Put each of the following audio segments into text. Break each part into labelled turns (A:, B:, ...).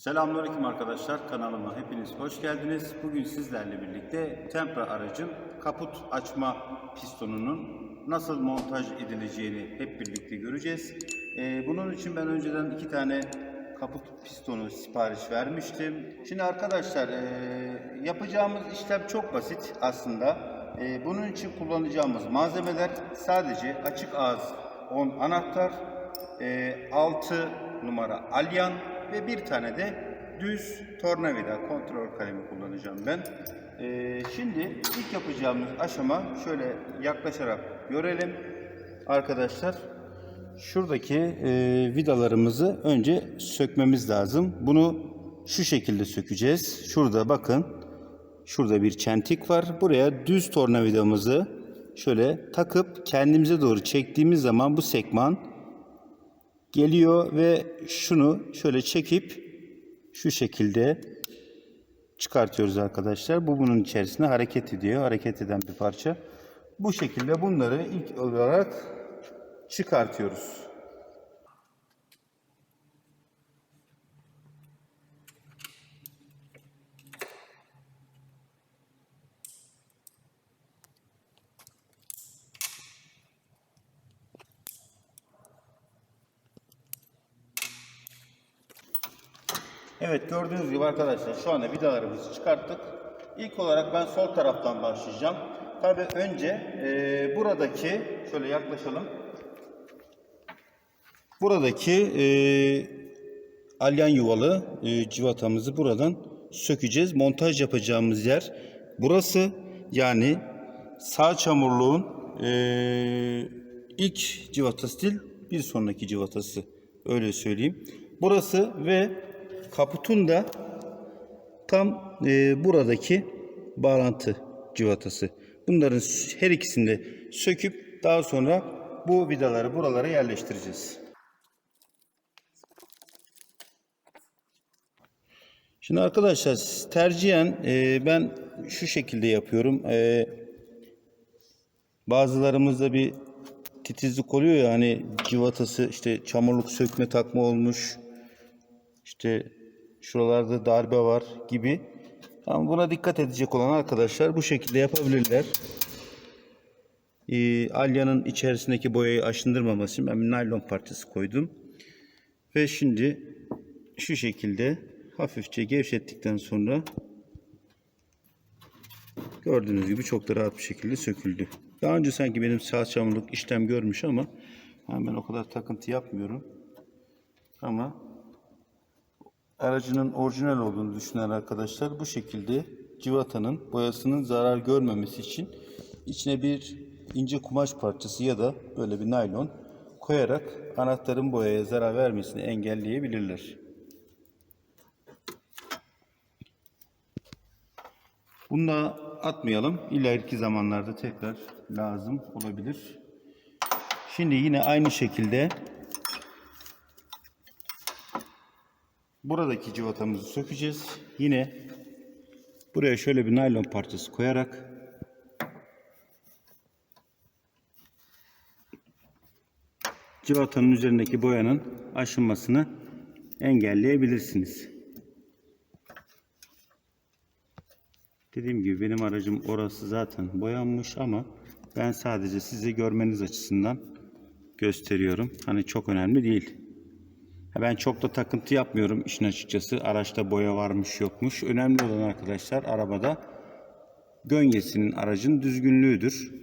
A: Selamünaleyküm arkadaşlar. Kanalıma hepiniz hoş geldiniz. Bugün sizlerle birlikte Tempra aracın kaput açma pistonunun nasıl montaj edileceğini hep birlikte göreceğiz. Ee, bunun için ben önceden iki tane kaput pistonu sipariş vermiştim. Şimdi arkadaşlar ee, yapacağımız işlem çok basit aslında. Ee, bunun için kullanacağımız malzemeler sadece açık ağız 10 anahtar, 6 numara alyan ve bir tane de düz tornavida kontrol kalemi kullanacağım ben. Ee, şimdi ilk yapacağımız aşama şöyle yaklaşarak görelim arkadaşlar. Şuradaki e, vidalarımızı önce sökmemiz lazım. Bunu şu şekilde sökeceğiz. Şurada bakın. Şurada bir çentik var. Buraya düz tornavidamızı şöyle takıp kendimize doğru çektiğimiz zaman bu sekman geliyor ve şunu şöyle çekip şu şekilde çıkartıyoruz arkadaşlar. Bu bunun içerisine hareket ediyor. Hareket eden bir parça. Bu şekilde bunları ilk olarak çıkartıyoruz. Evet gördüğünüz gibi arkadaşlar şu anda vidalarımızı çıkarttık. İlk olarak ben sol taraftan başlayacağım. Tabi önce e, buradaki şöyle yaklaşalım. Buradaki e, alyan yuvalı e, civatamızı buradan sökeceğiz. Montaj yapacağımız yer burası. Yani sağ çamurluğun e, ilk civatası değil bir sonraki civatası. Öyle söyleyeyim. Burası ve kaputun da tam e, buradaki bağlantı civatası. Bunların her ikisini de söküp daha sonra bu vidaları buralara yerleştireceğiz. Şimdi arkadaşlar tercihen e, ben şu şekilde yapıyorum. E, bazılarımızda bir titizlik oluyor ya hani civatası işte çamurluk sökme takma olmuş. İşte şuralarda darbe var gibi. Ama buna dikkat edecek olan arkadaşlar bu şekilde yapabilirler. Ee, alyanın içerisindeki boyayı aşındırmaması için ben naylon parçası koydum. Ve şimdi şu şekilde hafifçe gevşettikten sonra gördüğünüz gibi çok da rahat bir şekilde söküldü. Daha önce sanki benim sağ çamurluk işlem görmüş ama yani ben o kadar takıntı yapmıyorum. Ama aracının orijinal olduğunu düşünen arkadaşlar bu şekilde civatanın boyasının zarar görmemesi için içine bir ince kumaş parçası ya da böyle bir naylon koyarak anahtarın boyaya zarar vermesini engelleyebilirler. Bunu da atmayalım. İleriki zamanlarda tekrar lazım olabilir. Şimdi yine aynı şekilde Buradaki civatamızı sökeceğiz. Yine buraya şöyle bir naylon parçası koyarak civatanın üzerindeki boyanın aşınmasını engelleyebilirsiniz. Dediğim gibi benim aracım orası zaten boyanmış ama ben sadece size görmeniz açısından gösteriyorum. Hani çok önemli değil. Ben çok da takıntı yapmıyorum işin açıkçası. Araçta boya varmış yokmuş. Önemli olan arkadaşlar arabada göngesinin aracın düzgünlüğüdür.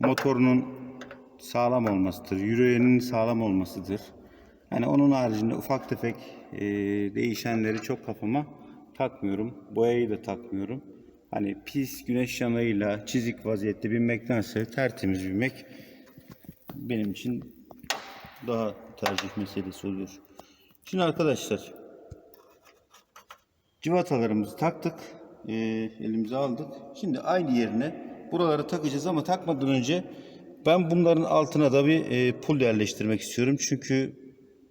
A: Motorunun sağlam olmasıdır. Yüreğinin sağlam olmasıdır. Hani onun haricinde ufak tefek e, değişenleri çok kafama takmıyorum. Boyayı da takmıyorum. Hani pis güneş yanığıyla çizik vaziyette binmektense tertemiz binmek benim için daha tercih meselesi oluyor. Şimdi arkadaşlar civatalarımızı taktık. E, elimize aldık. Şimdi aynı yerine buraları takacağız ama takmadan önce ben bunların altına da bir e, pul yerleştirmek istiyorum. Çünkü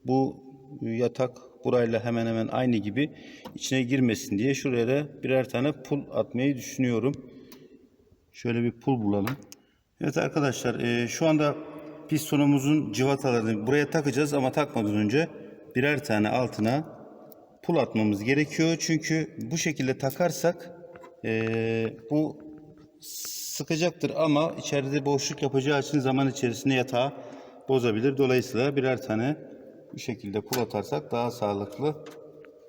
A: bu yatak burayla hemen hemen aynı gibi içine girmesin diye şuraya da birer tane pul atmayı düşünüyorum. Şöyle bir pul bulalım. Evet arkadaşlar e, şu anda pistonumuzun civatalarını buraya takacağız ama takmadan önce birer tane altına pul atmamız gerekiyor. Çünkü bu şekilde takarsak eee, bu sıkacaktır ama içeride boşluk yapacağı için zaman içerisinde yatağı bozabilir. Dolayısıyla birer tane bu şekilde pul atarsak daha sağlıklı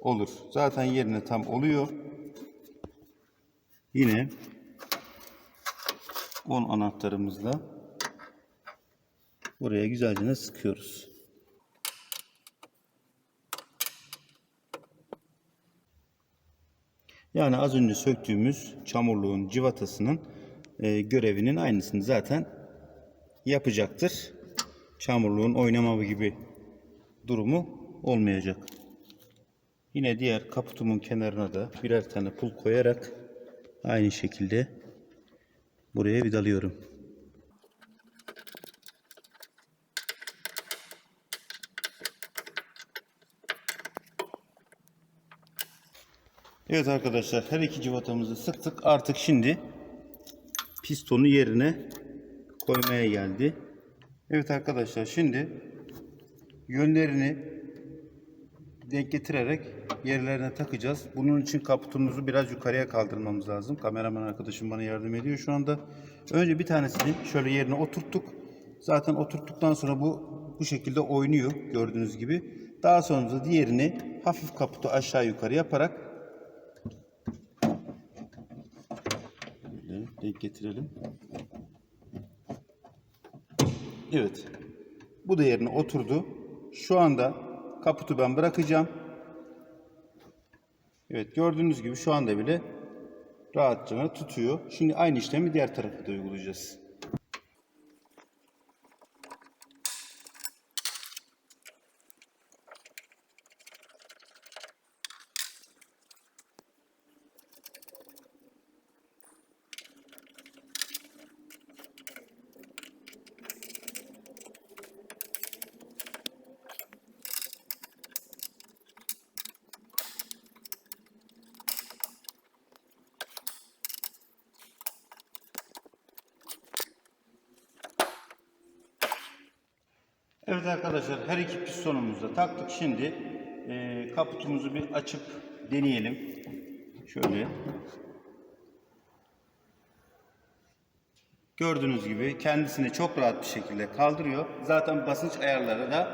A: olur. Zaten yerine tam oluyor. Yine 10 anahtarımızla buraya güzelce sıkıyoruz. Yani az önce söktüğümüz çamurluğun civatasının e, görevinin aynısını zaten yapacaktır. Çamurluğun oynama gibi durumu olmayacak. Yine diğer kaputumun kenarına da birer tane pul koyarak aynı şekilde buraya vidalıyorum. Evet arkadaşlar her iki civatamızı sıktık. Artık şimdi pistonu yerine koymaya geldi. Evet arkadaşlar şimdi yönlerini denk getirerek yerlerine takacağız. Bunun için kaputumuzu biraz yukarıya kaldırmamız lazım. Kameraman arkadaşım bana yardım ediyor şu anda. Önce bir tanesini şöyle yerine oturttuk. Zaten oturttuktan sonra bu bu şekilde oynuyor gördüğünüz gibi. Daha sonra da diğerini hafif kaputu aşağı yukarı yaparak Böyle denk getirelim. Evet. Bu da yerine oturdu. Şu anda kaputu ben bırakacağım. Evet gördüğünüz gibi şu anda bile rahatça tutuyor. Şimdi aynı işlemi diğer tarafa da uygulayacağız. Evet arkadaşlar her iki pistonumuzu da taktık. Şimdi e, kaputumuzu bir açıp deneyelim. Şöyle. Gördüğünüz gibi kendisini çok rahat bir şekilde kaldırıyor. Zaten basınç ayarları da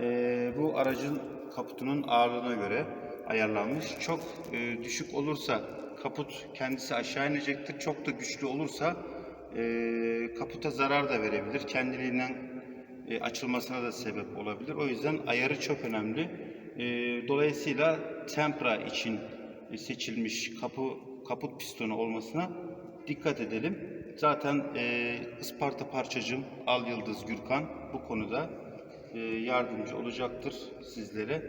A: e, bu aracın kaputunun ağırlığına göre ayarlanmış. Çok e, düşük olursa kaput kendisi aşağı inecektir. Çok da güçlü olursa e, kaputa zarar da verebilir. Kendiliğinden e, açılmasına da sebep olabilir. O yüzden ayarı çok önemli. E, dolayısıyla tempra için e, seçilmiş kapı kaput pistonu olmasına dikkat edelim. Zaten e, Isparta parçacım Al Yıldız Gürkan bu konuda e, yardımcı olacaktır sizlere.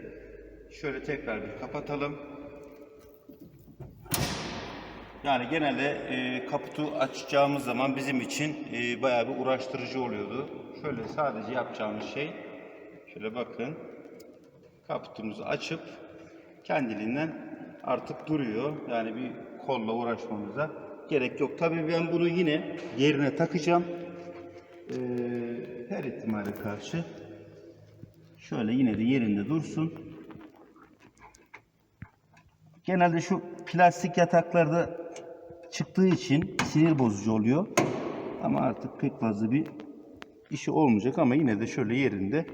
A: Şöyle tekrar bir kapatalım. Yani genelde e, kaputu açacağımız zaman bizim için e, bayağı bir uğraştırıcı oluyordu. Şöyle sadece yapacağımız şey, şöyle bakın, kaputumuzu açıp kendiliğinden artık duruyor. Yani bir kolla uğraşmamıza gerek yok. Tabii ben bunu yine yerine takacağım. E, her ihtimale karşı şöyle yine de yerinde dursun. Genelde şu plastik yataklarda çıktığı için sinir bozucu oluyor. Ama artık pek fazla bir işi olmayacak ama yine de şöyle yerinde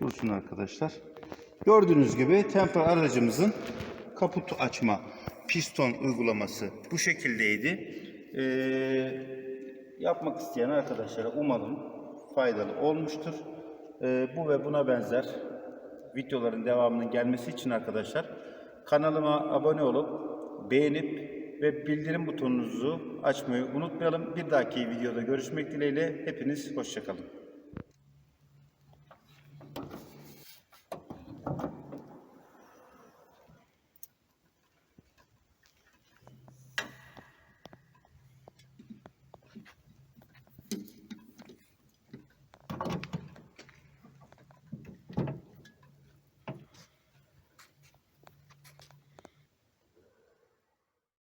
A: dursun arkadaşlar. Gördüğünüz gibi temper aracımızın kaput açma piston uygulaması bu şekildeydi. Ee, yapmak isteyen arkadaşlara umarım faydalı olmuştur. Ee, bu ve buna benzer videoların devamının gelmesi için arkadaşlar kanalıma abone olup beğenip ve bildirim butonunuzu açmayı unutmayalım. Bir dahaki videoda görüşmek dileğiyle hepiniz hoşçakalın.